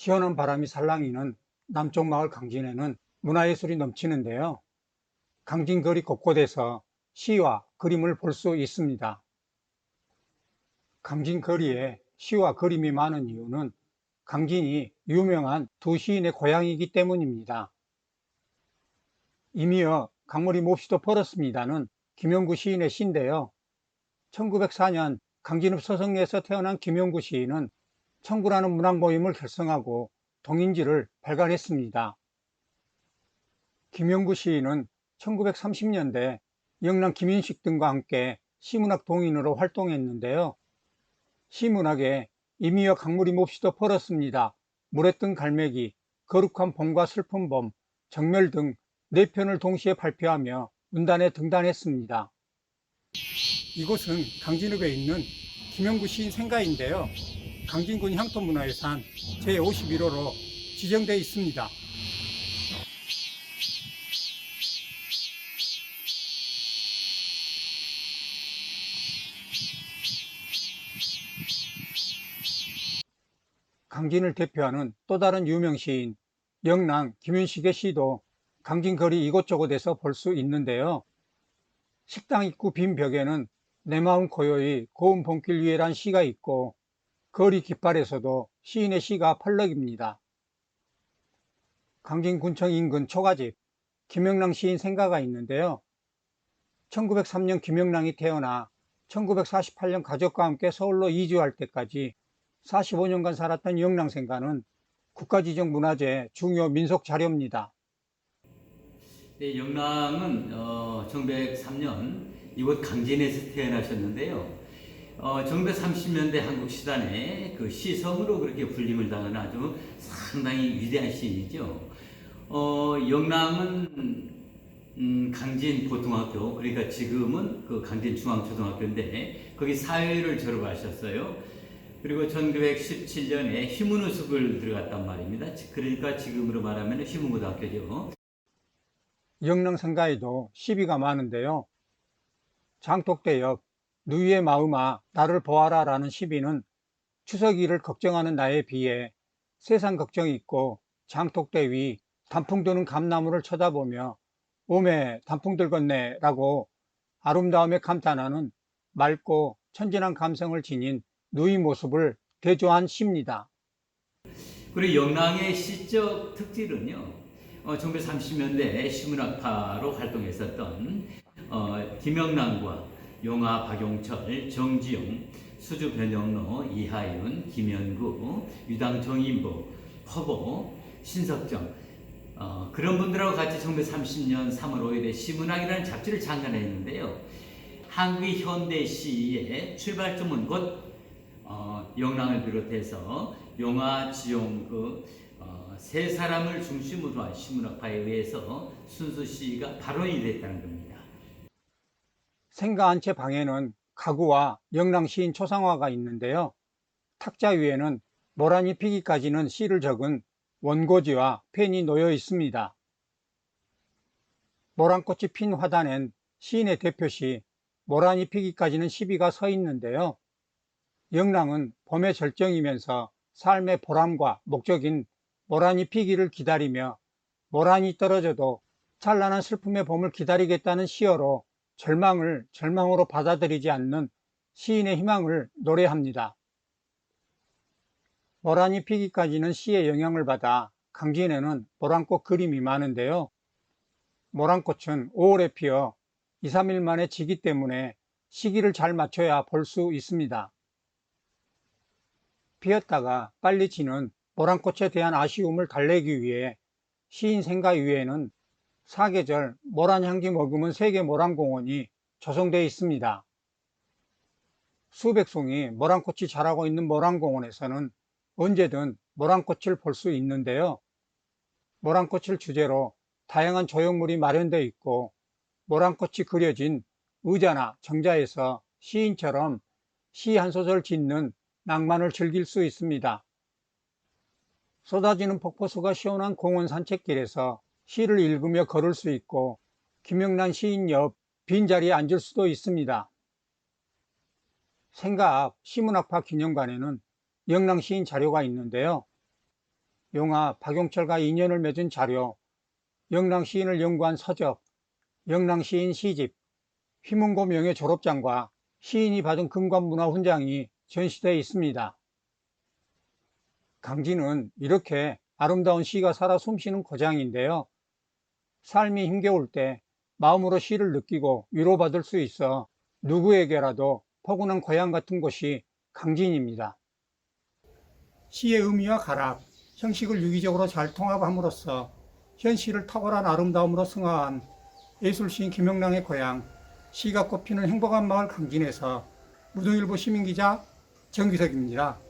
시원한 바람이 살랑이는 남쪽 마을 강진에는 문화예술이 넘치는데요. 강진 거리 곳곳에서 시와 그림을 볼 수 있습니다. 강진 거리에 시와 그림이 많은 이유는 강진이 유명한 두 시인의 고향이기 때문입니다. 이미여 강물이 몹시도 벌었습니다는 김영구 시인의 시인데요. 1904년 강진읍 서성리에서 태어난 김영구 시인은 청구라는 문학 모임을 결성하고 동인지를 발간했습니다. 김영구 시인은 1930년대 영남 김인식 등과 함께 시문학 동인으로 활동했는데요. 시문학에 이미여 강물이 몹시도 벌었습니다. 뜬 갈매기, 거룩한 봄과 슬픈 봄, 정멸 등네 편을 동시에 발표하며 문단에 등단했습니다. 이곳은 강진읍에 있는 김영구 시인 생가인데요. 강진군 향토문화유산 제51호로 지정되어 있습니다. 강진을 대표하는 또 다른 유명 시인 영랑 김윤식의 시도 강진 거리 이곳저곳에서 볼 수 있는데요. 식당 입구 빈 벽에는 내 마음 고요히 고운 봄길 위에란 시가 있고 거리 깃발에서도 시인의 시가 펄럭입니다. 강진군청 인근 초가집 김영랑 시인 생가가 있는데요. 1903년 김영랑이 태어나 1948년 가족과 함께 서울로 이주할 때까지 45년간 살았던 영랑 생가는 국가지정 문화재 중요 민속 자료입니다. 네, 영랑은 어, 1903년 이곳 강진에서 태어나셨는데요. 어, 1930년대 한국 시단에 그 시성으로 그렇게 불림을 당한 아주 상당히 위대한 시인이죠. 어, 영랑은 음, 강진 고등학교 그러니까 지금은 그 강진 중앙초등학교인데 거기 사회를 졸업하셨어요. 그리고 1917년에 휘문우습을 들어갔단 말입니다. 그러니까 지금으로 말하면 휘문고등학교죠. 영랑생가에도 시비가 많은데요. 장독대역 누이의 마음아 나를 보아라 라는 시비는 추석이를 걱정하는 나에 비해 세상 걱정이 있고 장독대 위 단풍 도는 감나무를 쳐다보며 오메 단풍 들겄네 라고 아름다움에 감탄하는 맑고 천진한 감성을 지닌 누이 모습을 대조한 시입니다. 그리고 영랑의 시적 특질은요. 어, 1930년대 시문학파로 활동했었던 어, 김영란과 용화 박용철, 정지용, 수주 변영로, 이하윤, 김현구, 유당 정인보, 허보, 신석정 어, 그런 분들하고 같이 1930년 3월 5일에 시문학이라는 잡지를 창간했는데요. 한국의 현대 시의 출발점은 곧 어, 영랑을 비롯해서 용화, 지용 그 어, 세 사람을 중심으로 한 시문학파에 의해서 순수 시가 발원이 됐다는 겁니다. 생가 한 채 방에는 가구와 영랑 시인 초상화가 있는데요. 탁자 위에는 모란이 피기까지는 시를 적은 원고지와 펜이 놓여 있습니다. 모란꽃이 핀 화단엔 시인의 대표시 모란이 피기까지는 시비가 서 있는데요. 영랑은 봄의 절정이면서 삶의 보람과 목적인 모란이 피기를 기다리며 모란이 떨어져도 찬란한 슬픔의 봄을 기다리겠다는 시어로 절망을 절망으로 받아들이지 않는 시인의 희망을 노래합니다. 모란이 피기까지는 시의 영향을 받아 강진에는 모란꽃 그림이 많은데요. 모란꽃은 5월에 피어 2, 3일 만에 지기 때문에 시기를 잘 맞춰야 볼 수 있습니다. 피었다가 빨리 지는 모란꽃에 대한 아쉬움을 달래기 위해 시인 생가 위에는 사계절 모란향기 머금은 세계 모란공원이 조성되어 있습니다. 수백 송이 모란꽃이 자라고 있는 모란공원에서는 언제든 모란꽃을 볼 수 있는데요. 모란꽃을 주제로 다양한 조형물이 마련되어 있고 모란꽃이 그려진 의자나 정자에서 시인처럼 시 한 소절 짓는 낭만을 즐길 수 있습니다. 쏟아지는 폭포수가 시원한 공원 산책길에서 시를 읽으며 걸을 수 있고 김영란 시인 옆 빈자리에 앉을 수도 있습니다. 앞 시문학파 기념관에는 영랑 시인 자료가 있는데요. 용화 박용철과 인연을 맺은 자료, 영랑 시인을 연구한 서적, 영랑 시인 시집, 휘문고 명예 졸업장과 시인이 받은 금관문화 훈장이 전시되어 있습니다. 강진은 이렇게 아름다운 시가 살아 숨쉬는 고장인데요. 삶이 힘겨울 때 마음으로 시를 느끼고 위로받을 수 있어 누구에게라도 포근한 고향 같은 곳이 강진입니다. 시의 의미와 가락, 형식을 유기적으로 잘 통합함으로써 현실을 탁월한 아름다움으로 승화한 예술시인 김영랑의 고향, 시가 꽃피는 행복한 마을 강진에서 무등일보 시민기자 정기석입니다.